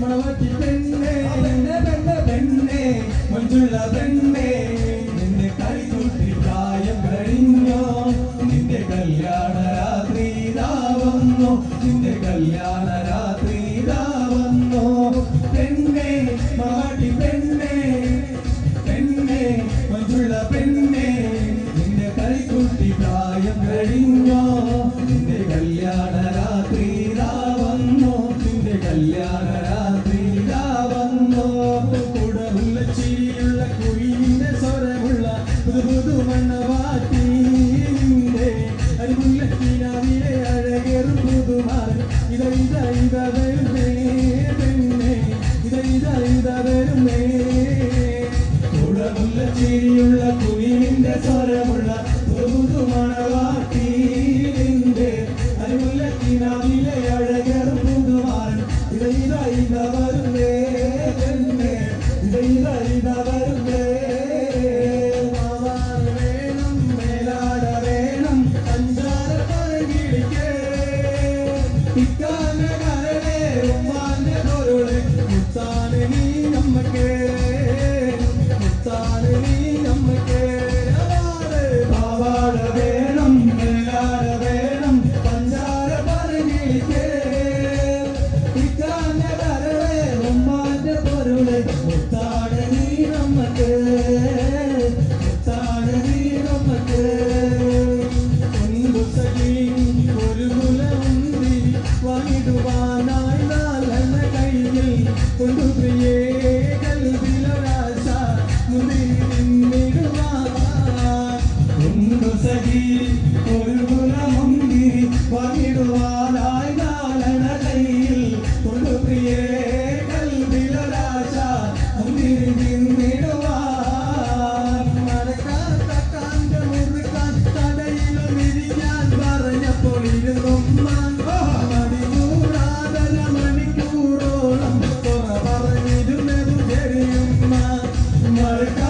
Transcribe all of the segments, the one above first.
മണവാട്ടി പെണ്ണേ പെണ്ണെ പെണ്ണെ പെണ്ണെ മഞ്ജുള്ള പെണ്ണെ നിന്റെ കളികൂട്ടി പ്രായം കഴിഞ്ഞോ നിന്റെ കല്യാണ രാത്രി വന്നോ? നിന്റെ കല്യാണ രാത്രി വന്നോ? പെണ്ണ What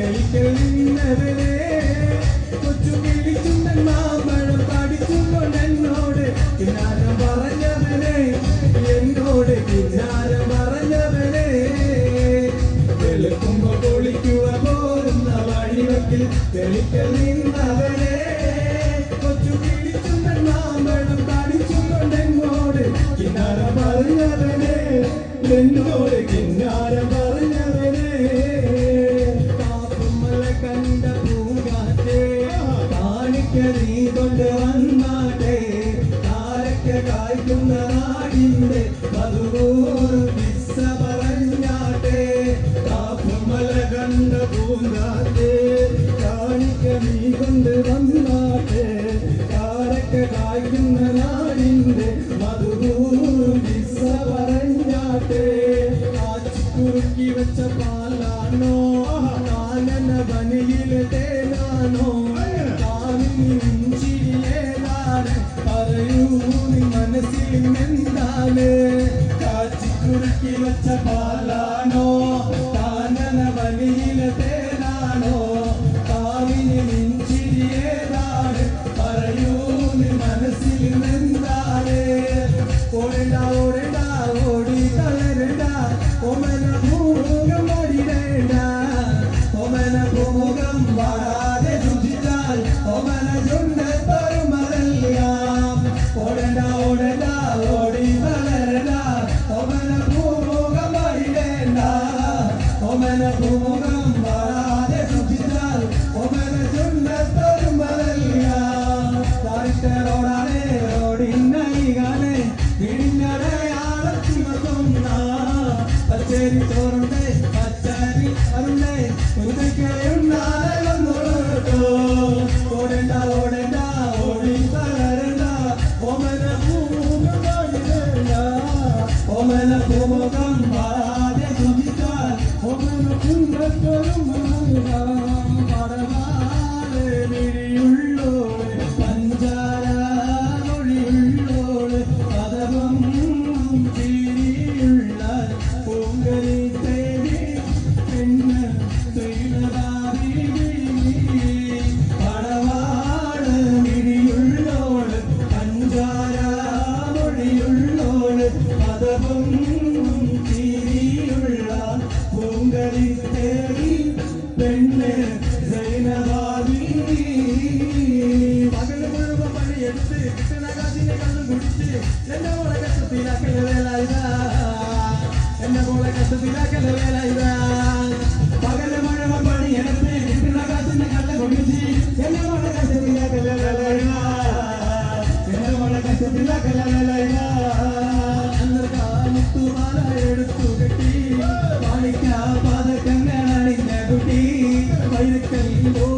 കളിക്കൽ നിന്നവരെ കൊച്ചു കിളിച്ചുണ്ടൻ മാമ്പഴം പഠിച്ചുകൊണ്ടെന്നോട് കിനാരം പറഞ്ഞവനെ എന്നോട് കിനാരം പറഞ്ഞവനെ. വെളുക്കുമ്പോ പൊളിക്കുക പോരുന്ന വഴിവെക്കിൽ കളിക്കൽ നിന്ന് നാടിന്റെ പതുവോർ വിസ പറഞ്ഞാട്ടെ കാപ്പുമല കണ്ട പൂങ്കാറ്റേ കാണിക്ക നീ കൊണ്ട് വന്നാട്ടെ കാരക്ക കായ്ക്കുന്ന നാടിന്റെ മധുപൂർ വിസ പറഞ്ഞാട്ടെ കാച്ചിക്കുറുക്കി വെച്ച പാലാണോ? കുറിച്ച് വെച്ച പാലാണോ ചോറുണ്ട് പച്ചരി അരുണ്ട് ഉരുതയ്ക്കുണ്ടാകുന്നോളൂട്ടോ ഓടേണ്ട ഓടേണ്ട ഓടി തളരണ്ട ഓമന ഭൂമുഖം ഓമന ഭൂമുഖം മാറാ Let's go. போல கத்து கத வேலைதான் பகல் மழை பணி எனக்கு கத்து கத்த கொண்டுச்சு என்ன மழை கத்து கத வேலையா என்ன மழை கத்து கத வேலையா అందరికా ముత్తు మాల ఎడుతూ గట్టి వాడికా పాదకంగా అడిగిన గుట్టి వైరకల్లో